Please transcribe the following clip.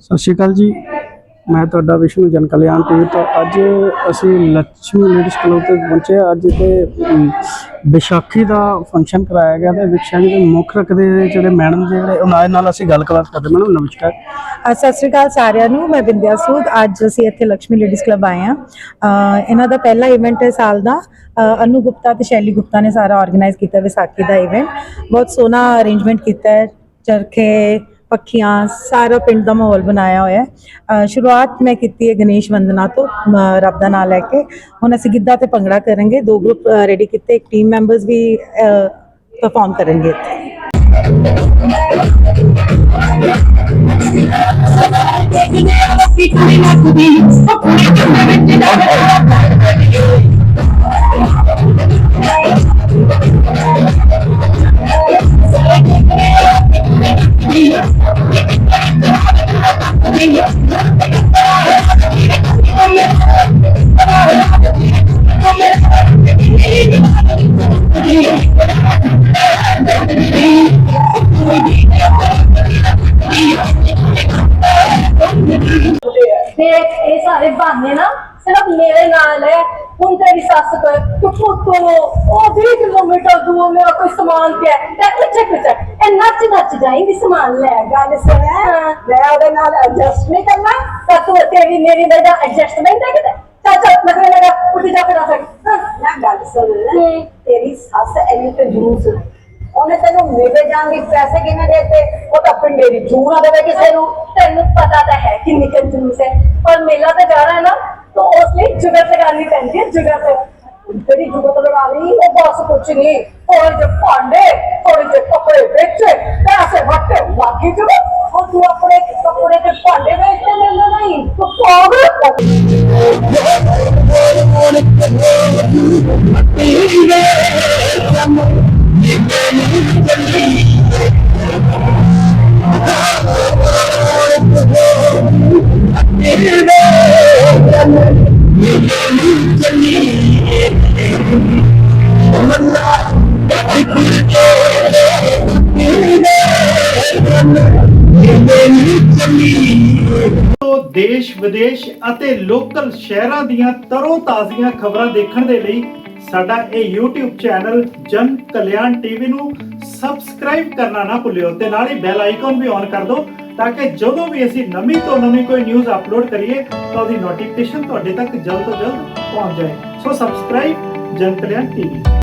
ਸਤਿ ਸ਼੍ਰੀ ਅਕਾਲ ਜੀ। ਮੈਂ ਤੁਹਾਡਾ ਵਿਸ਼ਨੂੰ ਜਨ ਕਲਿਆਣ ਟੀਵੀ ਤੋਂ। ਅੱਜ ਅਸੀਂ ਲక్ష్ਮੀ ਲੇਡੀਜ਼ ਕਲੱਬ ਤੇ ਪਹੁੰਚੇ ਅੱਜ ਤੇ ਵਿਸ਼ਾਖੀ ਦਾ ਫੰਕਸ਼ਨ ਕਰਾਇਆ ਗਿਆ ਤੇ ਵਿਸ਼ਾਖੀ ਦੇ ਮੁੱਖ ਰੱਖਦੇ ਜਿਹੜੇ ਮੈਡਮ ਜਿਹੜੇ ਉਹਨਾਂ ਨਾਲ ਅਸੀਂ ਗੱਲਬਾਤ ਕਰਦੇ ਮੈਡਮ, ਨਮਸਕਾਰ। ਸਤਿ ਸ੍ਰੀ ਅਕਾਲ ਸਾਰਿਆਂ ਨੂੰ। ਮੈਂ ਵਿੰਦਿਆ ਸੂਦ। ਅੱਜ ਅਸੀਂ ਇੱਥੇ ਲక్ష్ਮੀ ਲੇਡੀਜ਼ ਕਲੱਬ ਆਏ ਆ ਇਹਨਾਂ ਦਾ ਪਹਿਲਾ ਇਵੈਂਟ ਹੈ ਸਾਲ ਦਾ। ਅਨੂ ਗੁਪਤਾ ਤੇ ਸ਼ੈਲੀ ਗੁਪਤਾ ਨੇ ਸਾਰਾ ਆਰਗੇਨਾਈਜ਼ ਕੀਤਾ ਵਿਸਾਖੀ ਦਾ ਇਵੈਂਟ ਬਹੁਤ ਸੋਹਣਾ ਅਰੇਂਜਮੈਂਟ ਕੀਤਾ ਹੈ। ਚਰਖੇ ਪੱਖੀਆਂ, ਸਾਰਾ ਪਿੰਡ ਦਾ ਮਾਹੌਲ ਬਣਾਇਆ ਹੋਇਆ ਹੈ। ਸ਼ੁਰੂਆਤ ਮੈਂ ਕੀਤੀ ਹੈ ਗਣੇਸ਼ ਵੰਦਨਾ ਤੋਂ ਰੱਬ ਦਾ ਨਾਮ ਲੈ ਕੇ। ਹੁਣ ਅਸੀਂ ਗਿੱਧਾ ਤੇ ਭੰਗੜਾ ਕਰਾਂਗੇ। ਦੋ ਗਰੁੱਪ ਰੈਡੀ ਕੀਤੇ, ਇੱਕ ਟੀਮ ਮੈਂਬਰਸ ਵੀ ਪਰਫਾਰਮ ਕਰਨਗੇ ਇੱਥੇ। ਸਾਰੇ ਬਹਾਨੇ ਨਾ ਸਿਰਫ ਮੇਰੇ ਨਾਲ ਹੈ ਹੁਣ ਤੇਰੀ ਸੱਸ ਕੋ ਤੂੰ ਪੁੱਤੋ ਉਹ 20 ਕਿਲੋਮੀਟਰ ਦੂਰ ਮੇਰਾ ਕੋਈ ਸਮਾਨ ਪਿਆ। ਤੇ ਚੱਕ ਚੱਕ ਇਹ ਨੱਚ ਨੱਚ ਜਾਏਂਗੀ ਸਮਾਨ। ਲੈ ਗੱਲ ਸੁਣ। ਮੈਂ ਉਹਦੇ ਨਾਲ ਐਡਜਸਟ ਨਹੀਂ ਕਰਨਾ। ਤਾਂ ਤੂੰ ਤੇਰੀ ਮੇਰੀ ਵਜ੍ਹਾ ਐਡਜਸਟਮੈਂਟ ਹੈ ਕਿਤੇ। ਚੱਲ ਲੱਗਣੇ ਲਗਾ ਉੱਠ ਜਾ ਫਿਰ ਆ ਨਾ ਗੱਲ ਸੁਣ। ਤੇਰੀ ਸੱਸ ਐਨੀ ਤੇ ਜੂਸ ਉਹਨੇ ਤੈਨੂੰ ਮੇਲੇ ਜਾਣ ਦੀ ਪੈਸੇ ਕਿਵੇਂ ਦੇਤੇ ਉਹ ਤਾਂ ਪਿੰਡੇ ਦੀ ਜੂਨ ਨਾ ਦੇਵੇ ਕਿਸੇ ਨੂੰ। ਤੈਨੂੰ ਪਤਾ ਤਾਂ ਹੈ ਕਿ ਨਿਕਲ ਜੂਸ ਹੈ ਪਰ ਮੇਲਾ ਤਾਂ ਜਾਣਾ ਹੈ ਨਾ ਤਾਂ ਉਸ ਲਈ ਜੁਗਤ ਲਗਾਉਣੀ ਪੈਂਦੀ ਹੈ ਜੁਗਤ ਤੇਰੀ ਜੁਗਤ ਲਗਾ ਲਈ ਉਹ ਬਸ ਕੁਛ ਨਹੀਂ ਥੋੜੇ ਜਿਹੇ ਭਾਂਡੇ ਥੋੜੇ ਜਿਹੇ ਕੱਪੜੇ ਵੇਚੇ ਪੈਸੇ ਵੱਟੇ ਬਾਕੀ ਜੁਗ ਉਹ ਤੂੰ ਆਪਣੇ ਕੱਪੜੇ ਤੇ ਭਾਂਡੇ ਵੇਚਦੇ ਮੈਨੂੰ ਨਹੀਂ ਤੂੰ ਦੇਸ਼, ਵਿਦੇਸ਼ ਅਤੇ ਲੋਕਲ ਸ਼ਹਿਰਾਂ ਦੀਆਂ ਤਰੋ ਤਾਜ਼ੀਆਂ ਖਬਰਾਂ ਦੇਖਣ ਦੇ ਲਈ ਸਾਡਾ ਇਹ YouTube ਚੈਨਲ ਜਨ ਕਲਿਆਣ ਟੀਵੀ ਨੂੰ ਸਬਸਕ੍ਰਾਈਬ ਕਰਨਾ ਨਾ ਭੁੱਲਿਓ ਤੇ ਨਾਲ ਹੀ ਬੈਲ ਆਈਕਨ ਵੀ ਔਨ ਕਰ ਦਿਓ ਤਾਂ ਕਿ ਜਦੋਂ ਵੀ ਅਸੀਂ ਨਵੀਂ ਤੋਂ ਨਵੀਂ ਕੋਈ ਨਿਊਜ਼ ਅਪਲੋਡ ਕਰੀਏ ਤਾਂ ਉਹਦੀ ਨੋਟੀਫਿਕੇਸ਼ਨ ਤੁਹਾਡੇ ਤੱਕ ਜਲਦ ਤੋਂ ਜਲਦ ਪਹੁੰਚ ਜਾਏ। ਸੋ ਸਬਸਕ੍ਰਾਈਬ ਜਨ ਕਲਿਆਣ ਟੀਵੀ।